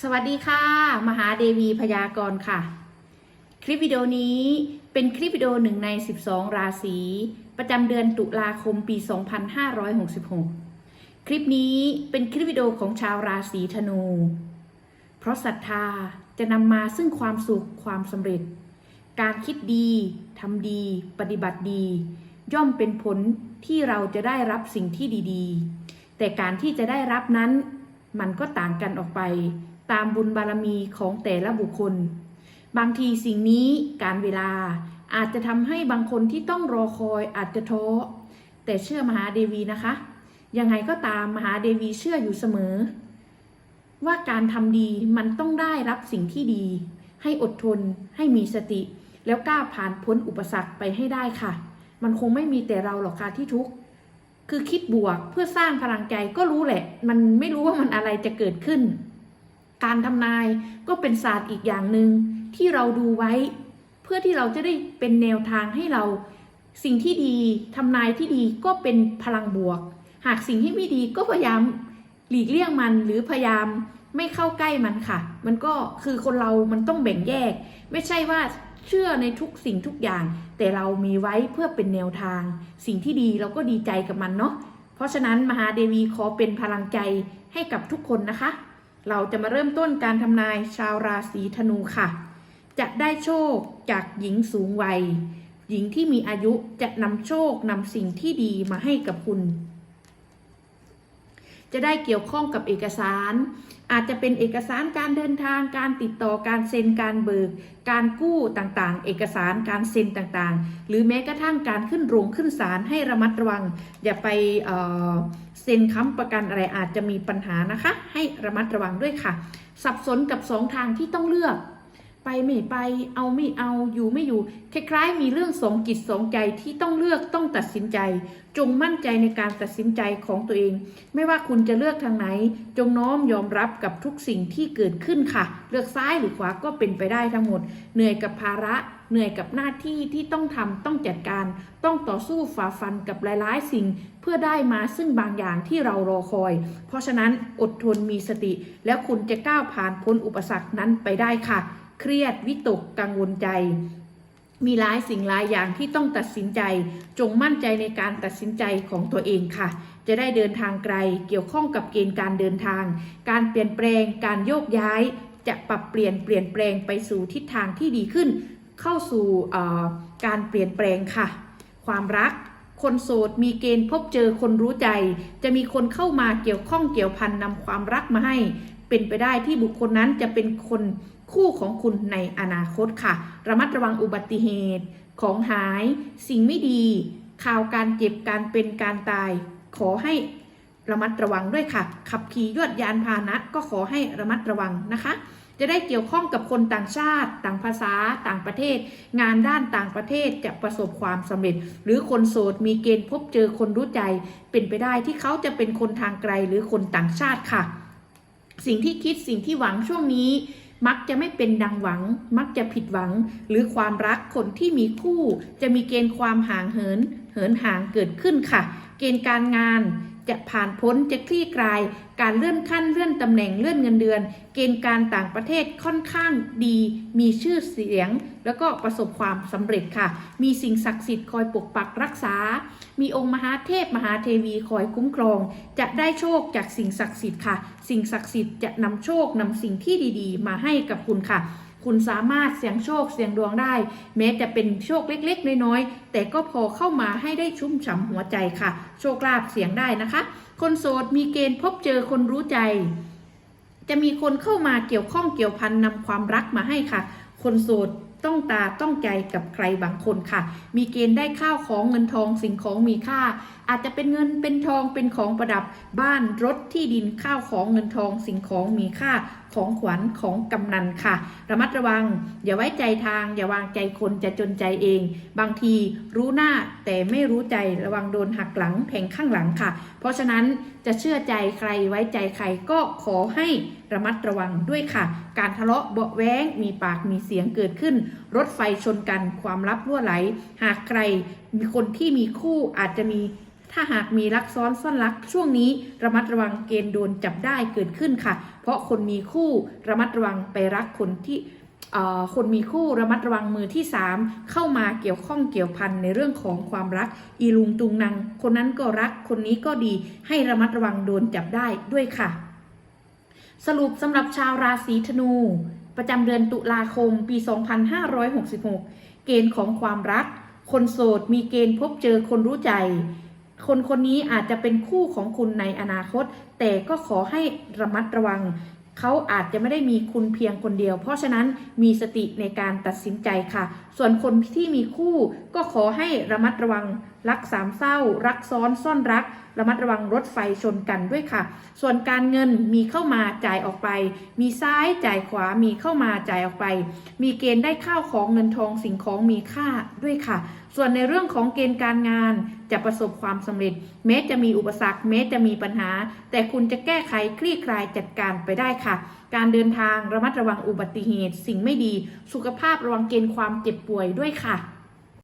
สวัสดีค่ะ มหาเดวีพยากรณ์ค่ะ คลิปวิดีโอนี้เป็นคลิปวิดีโอหนึ่งใน 12 ราศี ประจำเดือนตุลาคมปี 2566 คลิปนี้เป็นคลิปวิดีโอของชาวราศีธนู เพราะศรัทธาจะนำมาซึ่งความสุขความสำเร็จ การคิดดีทำดี ปฏิบัติดี ย่อมเป็นผลที่เราจะได้รับสิ่งที่ดี ๆ แต่การที่จะได้รับนั้น มันก็ต่างกันออกไป ตามบุญบารมีของแต่ละบุคคล บางทีสิ่งนี้การเวลาอาจจะทำให้บางคนที่ต้องรอคอยอาจจะท้อแต่เชื่อมหาเดวีนะคะ ยังไงก็ตามมหาเดวีเชื่ออยู่เสมอ ว่าการทำดีมันต้องได้รับสิ่งที่ดี ให้อดทนให้มีสติ แล้วกล้าผ่านพ้นอุปสรรคไปให้ได้ค่ะ มันคงไม่มีแต่เราหรอกค่ะที่ทุกข์คือคิดบวกเพื่อสร้างพลังใจก็รู้แหละ มันไม่รู้ว่ามันอะไรจะเกิดขึ้น การทำนายก็เป็นศาสตร์อีกอย่างหนึ่งที่เราดูไว้ เพื่อที่เราจะได้เป็นแนวทางให้เราสิ่งที่ดีทำนายที่ดีก็เป็นพลังบวก หากสิ่งที่ไม่ดีก็พยายามหลีกเลี่ยงมันหรือพยายามไม่เข้าใกล้มันค่ะ มันก็คือคนเรามันต้องแบ่งแยก ไม่ใช่ว่าเชื่อในทุกสิ่งทุกอย่าง แต่เรามีไว้เพื่อเป็นแนวทาง สิ่งที่ดีเราก็ดีใจกับมันเนาะเพราะฉะนั้นมหาเดวีขอเป็นพลังใจให้กับทุกคนนะคะ เราจะมาเริ่มต้นการทำนายชาวราศีธนูค่ะ จะได้โชคจากหญิงสูงวัย หญิงที่มีอายุจะนำโชคนำสิ่งที่ดีมาให้กับคุณ จะได้เกี่ยวข้องกับเอกสาร อาจจะเป็นเอกสารการเดินทาง การติดต่อการเซ็นการเบิก การกู้ต่างๆ เอกสารการเซ็นต่างๆ หรือแม้กระทั่งการขึ้นโรงขึ้นศาลให้ระมัดระวัง อย่าไป เซ็นค้ำประกันอะไรอาจจะมีปัญหานะคะ ให้ระมัดระวังด้วยค่ะ สับสนกับสองทางที่ต้องเลือก ไปไม่ไปเอาไม่เอาอยู่ไม่อยู่ คล้ายๆ มีเรื่องสองจิตสองใจที่ต้องเลือกต้องตัดสินใจ จงมั่นใจในการตัดสินใจของตัวเอง ไม่ว่าคุณจะเลือกทางไหน จงน้อมยอมรับกับทุกสิ่งที่เกิดขึ้นค่ะ เลือกซ้ายหรือขวาก็เป็นไปได้ทั้งหมด เหนื่อยกับภาระเหนื่อยกับหน้าที่ที่ต้องทำต้องจัดการ ต้องต่อสู้ฝ่าฟันกับหลายๆ สิ่ง เพื่อได้มาซึ่งบางอย่างที่เรารอคอย เพราะฉะนั้นอดทนมีสติ แล้วคุณจะก้าวผ่านพ้นอุปสรรคนั้นไปได้ค่ะ เครียดวิตกกังวลใจ มีหลายสิ่งหลายอย่างที่ต้องตัดสินใจ จงมั่นใจในการตัดสินใจของตัวเองค่ะ จะได้เดินทางไกล เกี่ยวข้องกับเกณฑ์การเดินทาง การเปลี่ยนแปลง การโยกย้าย จะปรับเปลี่ยนเปลี่ยนแปลงไปสู่ทิศทางที่ดีขึ้น เข้าสู่การเปลี่ยนแปลงค่ะ ความรักคนโสดมีเกณฑ์พบเจอคนรู้ใจ จะมีคนเข้ามาเกี่ยวข้องเกี่ยวพันนำความรักมาให้ เป็นไปได้ที่บุคคลนั้นจะเป็นคน คู่ของคุณในอนาคตค่ะ ระมัดระวังอุบัติเหตุของหาย สิ่งไม่ดี ข่าวการเจ็บการเป็นการตาย ขอให้ระมัดระวังด้วยค่ะ ขับขี่ยวดยานพาหนะ ก็ขอให้ระมัดระวังนะคะ จะได้เกี่ยวข้องกับคนต่างชาติ ต่างภาษา ต่างประเทศ งานด้านต่างประเทศจะประสบความสำเร็จ หรือคนโสดมีเกณฑ์พบเจอคนรู้ใจ เป็นไปได้ที่เขาจะเป็นคนทางไกลหรือคนต่างชาติค่ะ สิ่งที่คิดสิ่งที่หวังช่วงนี้ มักจะไม่เป็นดังหวัง มักจะผิดหวัง หรือความรักคนที่มีคู่ จะมีเกณฑ์ความห่างเหิน เหินห่างเกิดขึ้นค่ะ เกณฑ์การงาน จะผ่านพ้นจะคลี่คลาย การเลื่อนขั้นเลื่อนตำแหน่งเลื่อนเงินเดือน เกณฑ์การต่างประเทศค่อนข้างดี มีชื่อเสียง แล้วก็ประสบความสำเร็จค่ะ มีสิ่งศักดิ์สิทธิ์คอยปกปักรักษา มีองค์มหาเทพมหาเทวีคอยคุ้มครอง จะได้โชคจากสิ่งศักดิ์สิทธิ์ค่ะ สิ่งศักดิ์สิทธิ์จะนำโชคนำสิ่งที่ดีๆ มาให้กับคุณค่ะ คุณสามารถเสี่ยงโชคเสี่ยงดวงได้ แม้จะเป็นโชคเล็กๆ น้อยๆ แต่ก็พอเข้ามาให้ได้ชุ่มฉ่ำหัวใจค่ะ โชคลาภเสี่ยงได้นะคะ คนโสดมีเกณฑ์พบเจอคนรู้ใจ จะมีคนเข้ามาเกี่ยวข้องเกี่ยวพันนำความรักมาให้ค่ะ คนโสด ต้องตาต้องใจกับใครบางคนค่ะ มีเกณฑ์ได้ข้าวของเงินทองสิ่งของมีค่า อาจจะเป็นเงินเป็นทองเป็นของประดับบ้านรถที่ดินข้าวของเงินทองสิ่งของมีค่าของขวัญของกำนันค่ะ ระมัดระวัง อย่าไว้ใจทาง อย่าวางใจคนจะจนใจเอง บางทีรู้หน้าแต่ไม่รู้ใจระวังโดนหักหลังแผงข้างหลังค่ะ เพราะฉะนั้นจะเชื่อใจใครไว้ใจใครก็ขอให้ ระมัดระวังด้วยค่ะ การทะเลาะเบาะแว้ง มีปากมีเสียงเกิดขึ้น รถไฟชนกันความลับรั่วไหล หากใครมีคนที่มีคู่อาจจะมีถ้าหากมีรักซ้อนซ่อนรักช่วงนี้ระมัดระวังเกณฑ์โดนจับได้เกิดขึ้นค่ะ เพราะคนมีคู่ระมัดระวังไปรักคนที่คนมีคู่ระมัดระวังมือที่ 3 เข้ามาเกี่ยวข้องเกี่ยวพันในเรื่องของความรัก อีลุงตุงนางคนนั้นก็รักคนนี้ก็ดีให้ระมัดระวังโดนจับได้ด้วยค่ะ สรุปสำหรับชาวราศีธนู ประจำเดือนตุลาคมปี 2566 เกณฑ์ของความรัก คนโสดมีเกณฑ์พบเจอคนรู้ใจ คนคนนี้อาจจะเป็นคู่ของคุณในอนาคต แต่ก็ขอให้ระมัดระวัง เขาอาจจะไม่ได้มีคุณเพียงคนเดียว เพราะฉะนั้นมีสติในการตัดสินใจค่ะ ส่วนคนที่มีคู่ก็ขอให้ระมัดระวัง รักสามเศร้า รักซ้อนซ่อนรักระมัดระวังรถไฟชนกันด้วยค่ะ ส่วนการเงินมีเข้ามาจ่ายออกไป มีซ้ายจ่ายขวามีเข้ามาจ่ายออกไป มีเกณฑ์ได้ข้าวของเงินทองสิ่งของมีค่าด้วยค่ะ ส่วนในเรื่องของเกณฑ์การงานจะประสบความสำเร็จ แม้จะมีอุปสรรคแม้จะมีปัญหา แต่คุณจะแก้ไขคลี่คลายจัดการไปได้ค่ะ การเดินทางระมัดระวังอุบัติเหตุ สิ่งไม่ดี สุขภาพระวังเกณฑ์ความเจ็บป่วยด้วยค่ะ